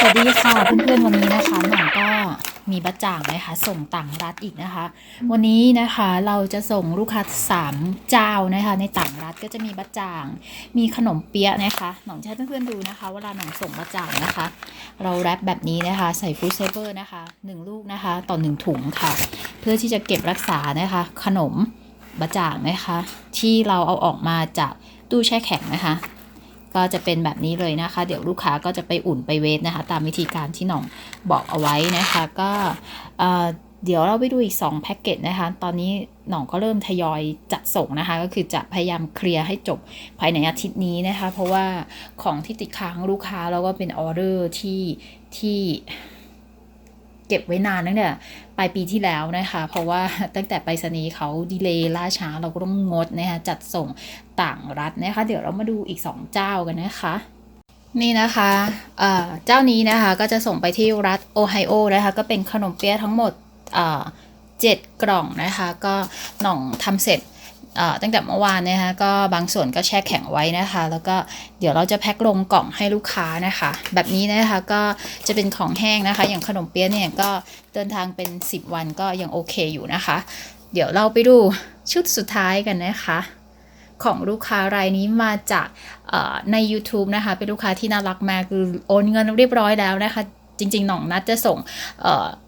สวัสดีค่ะเพื่อนๆวันนี้นะคะหน่องก็มีบัตรจ่างนะคะส่งต่างรัฐอีกนะคะ วันนี้นะคะเราจะส่งลูกค้าสามเจ้านะคะ ในต่างรัฐก็จะมีบัตรจ่าง มีขนมเปี๊ยะนะคะหน่องจะให้เพื่อนๆดูนะคะ เวลาหน่องส่งบัตรจ่างนะคะ เราแรปแบบนี้นะคะ ใส่ฟูดเซเวอร์นะคะหนึ่งลูกนะคะ ต่อหนึ่งถุงค่ะ เพื่อที่จะเก็บรักษานะคะ ขนมบัตรจ่างนะคะ ที่เราเอาออกมาจากตู้แช่แข็งนะคะ ก็จะเป็นแบบนี้เลยนะคะ เดี๋ยวลูกค้าก็จะไปอุ่นไปเวฟนะคะ ตามวิธีการที่หน่องบอกเอาไว้นะคะ ก็เอ่อเดี๋ยวเราไปดูอีก 2 แพ็กเกจนะคะ ตอนนี้หน่องก็เริ่มทยอยจัดส่งนะคะ ก็คือจะพยายามเคลียร์ให้จบภายในอาทิตย์นี้นะคะ เพราะว่าของที่ติดค้างลูกค้าแล้วก็เป็นออเดอร์ที่ที่ เก็บไว้นานตั้งแต่ปลายปีที่แล้วนะคะ เพราะว่าตั้งแต่ไปรษณีย์เขาดีเลย์ล่าช้าเราก็ต้องงดนะคะจัดส่งต่างรัฐนะคะ เดี๋ยวเรามาดูอีก 2 เจ้ากันนะคะนี่นะคะเเจ้านี้นะคะก็จะส่งไปที่รัฐโอไฮโอนะคะ ก็เป็นขนมเปี๊ยะทั้งหมดเจ็ดกล่องนะคะ ก็หน่องทำเสร็จ ตั้งแต่เมื่อวานนะคะก็บางส่วนก็แช่แข็งไว้นะคะ แล้วก็เดี๋ยวเราจะแพ็คลงกล่องให้ลูกค้านะคะ แบบนี้นะคะก็จะเป็นของแห้งนะคะ อย่างขนมเปี๊ยะเนี่ยก็เดินทางเป็น 10 วันก็ยังโอเคอยู่นะคะ เดี๋ยวเราไปดูชุดสุดท้ายกันนะคะของลูกค้ารายนี้มาจากใน YouTube นะคะ เป็นลูกค้าที่น่ารักมากคือโอนเงินเรียบร้อยแล้วนะคะ จริง ๆ หน่องนัดจะส่ง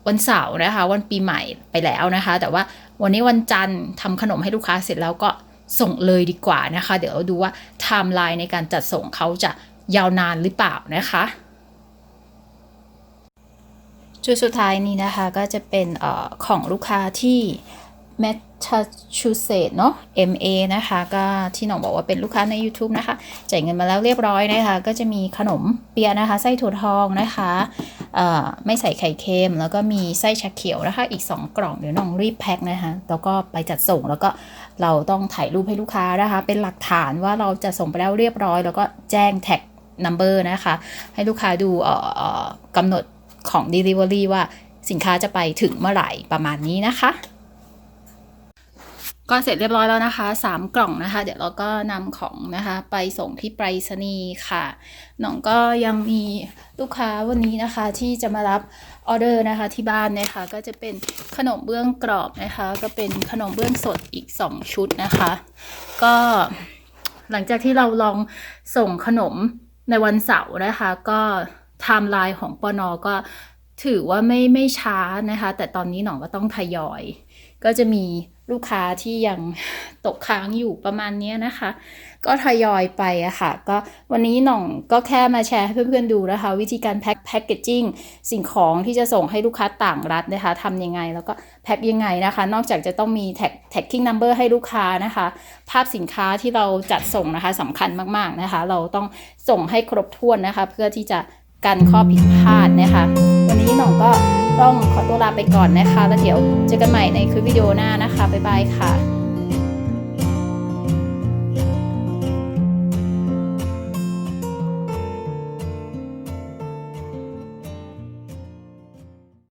วันเสาร์นะคะ วันปีใหม่ไปแล้วนะคะ แต่ว่า วันนี้วันจันทร์ทำขนมให้ลูกค้าเสร็จแล้วก็ส่งเลยดีกว่านะคะ เดี๋ยวเราดูว่าไทม์ไลน์ในการจัดส่งเขาจะยาวนานหรือเปล่านะคะ จุดสุดท้ายนี้นะคะก็จะเป็นอของลูกค้าที่แมสซาชูเซตส์เนาะ MA นะคะ ก็ที่หน้องบอกว่าเป็นลูกค้าใน YouTube นะคะ จ่ายเงินมาแล้วเรียบร้อยนะคะ ก็จะมีขนมเปียะนะคะ ไส้ถั่วทองนะคะ ไม่ใส่ไข่เค็ม แล้วก็มีไส้ชาเขียวนะคะ อีก 2 กล่องเดี๋ยวน้องรีบแพ็คนะคะ แล้วก็ไปจัดส่งแล้วก็เราต้องถ่ายรูปให้ลูกค้านะคะ เป็นหลักฐานว่าเราจะส่งไปแล้วเรียบร้อย แล้วก็แจ้งแท็ก number นะคะ ให้ลูกค้าดูเอ่อกำหนดของ Delivery ว่าสินค้าจะไปถึงเมื่อไหร่ประมาณนี้นะคะ ก็เสร็จเรียบร้อยแล้วนะคะ 3 กล่องนะคะ เดี๋ยวเราก็นำของนะคะ ไปส่งที่ไปรษณีย์ค่ะน้องก็ยังมีลูกค้าวันนี้นะคะ ที่จะมารับออเดอร์นะคะที่บ้านนะคะ ก็จะเป็นขนมเบื้องกรอบนะคะ ก็เป็นขนมเบื้องสดอีก 2 ชุดนะคะ ก็หลังจากที่เราลองส่งขนมในวันเสาร์นะคะ ก็ไทม์ไลน์ของปนก็ถือว่าไม่ไม่ช้านะคะ แต่ตอนนี้หนองก็ต้องทยอย ก็จะมี ลูกค้าที่ยังตกค้างอยู่ประมาณนี้นะคะ ก็ทยอยไปอะค่ะ ก็วันนี้หน่องก็แค่มาแชร์ให้เพื่อนๆดูนะคะ วิธีการแพ็คแพ็กเกจจิ้งสิ่งของที่จะส่งให้ลูกค้าต่างรัฐนะคะทำยังไงแล้วก็แพ็คยังไงนะคะ นอกจากจะต้องมีแท็กแท็กกิ้งนัมเบอร์ให้ลูกค้านะคะ ภาพสินค้าที่เราจัดส่งนะคะสำคัญมากๆนะคะ เราต้องส่งให้ครบถ้วนนะคะ เพื่อที่จะกันข้อผิดพลาดนะคะ หน่องก็ต้องขอตัวลาไปก่อนนะคะ แล้วเดี๋ยวเจอกันใหม่ในคลิปวิดีโอหน้านะคะบ๊ายบายค่ะ